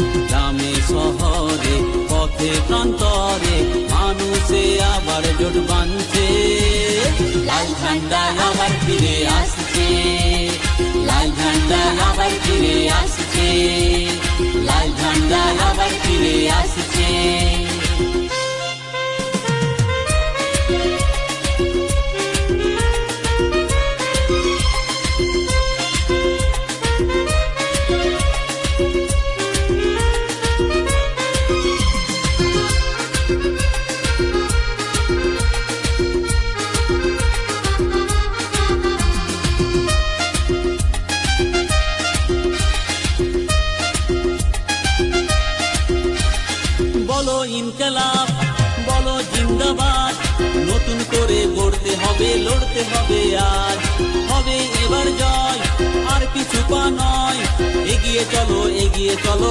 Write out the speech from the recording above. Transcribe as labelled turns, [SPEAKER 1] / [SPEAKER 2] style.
[SPEAKER 1] গ্রামে, শহরে, পথে, প্রান্তরে মানুষে আবার জোট বাঁধছে। লাল ঝান্ডা আবার ফিরে আসছে। লাল ঝান্ডা আবার বলো ইনকালাব, বলো জিন্দাবাদ। নতুন করে গড়তে হবে, লড়তে হবে আজ। হবে এবার জয়, আর কিছু পা নয়। এগিয়ে চলো এগিয়ে চলো।